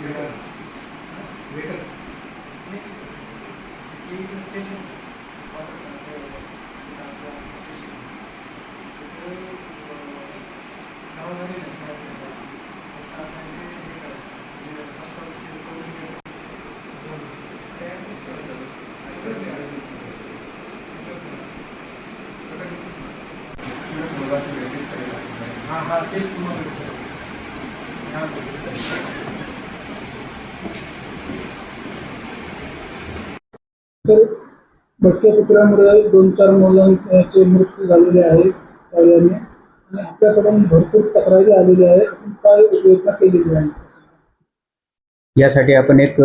Station station కావాలని sir కావాలంటే first వచ్చి हाँ हाँ टेस्ट तुम्हारे यहाँ तर भटक्या चित्रामुळे दोन चार मुलांचे मृत्यू झालेले आहेत त्यावेळेने आणि आपल्याकडून भरपूर तक्रारी आलेल्या आहेत आपण काय उपाययोजना केलेली आहे? यासाठी आपण एक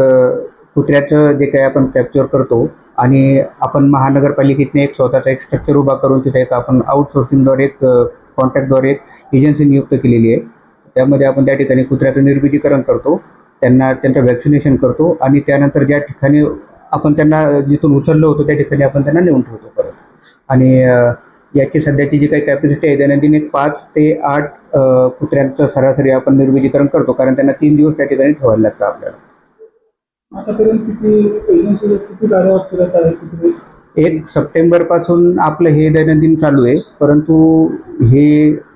कुत्र्याचं जे काही आपण कॅप्चर करतो आणि आपण महानगरपालिकेतने एक स्वतःचा एक स्ट्रक्चर उभा करून तिथे एक आपण आउटसोर्सिंगद्वारे एक कॉन्ट्रॅक्टद्वारे एक एजन्सी नियुक्त केलेली आहे. त्यामध्ये आपण त्या ठिकाणी कुत्र्याचं निर्बीजीकरण करतो त्यांना त्यांचं वॅक्सिनेशन करतो आणि त्यानंतर ज्या ठिकाणी आपण त्यांना जिथून उचललं होतं त्या ठिकाणी आपण त्यांना नेऊन ठेवतो परत. आणि याची सध्याची जी काही कॅपॅसिटी आहे दैनंदिन एक पाच ते आठ कुत्र्यांचं सरासरी आपण निर्बीजीकरण करतो कारण त्यांना तीन दिवस त्या ठिकाणी ठेवायला लागतं आपल्याला. आतापर्यंत किती एजन्सी किती गाड्या फिरत आहेत कुत्रे एक सप्टेंबरपासून आपलं हे दैनंदिन चालू आहे परंतु हे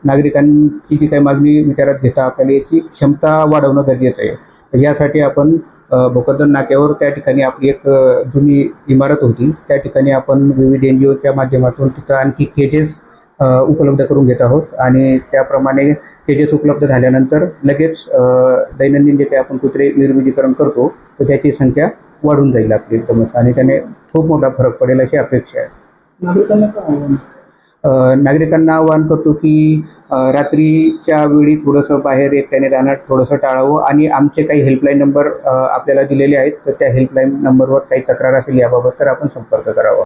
नागरिकांची जी काही मागणी विचारात घेता आपल्याला याची क्षमता वाढवणं गरजेचं आहे. यासाठी आपण भोकरदन नाक्यावर त्या ठिकाणी आपली एक जुनी इमारत होती. त्या ठिकाणी आपण विविध एन जी ओच्या माध्यमातून तिथं आणखी केजेस उपलब्ध करून घेत आहोत. आणि त्याप्रमाणे केजेस उपलब्ध झाल्यानंतर लगेच दैनंदिन जे काही आपण कुत्रे निर्मिजीकरण करतो तर त्याची संख्या वाढून जाईल आपली एकदमच. आणि त्याने खूप मोठा फरक पडेल अशी अपेक्षा आहे. नागरिकांना आवाहन करतो की रात्रीच्या वेळी थोडंसं बाहेर एकट्याने राहणं थोडंसं टाळावं आणि आमचे काही हेल्पलाईन नंबर आपल्याला दिलेले आहेत तर त्या हेल्पलाईन नंबरवर काही तक्रार असेल याबाबत तर आपण संपर्क करावा.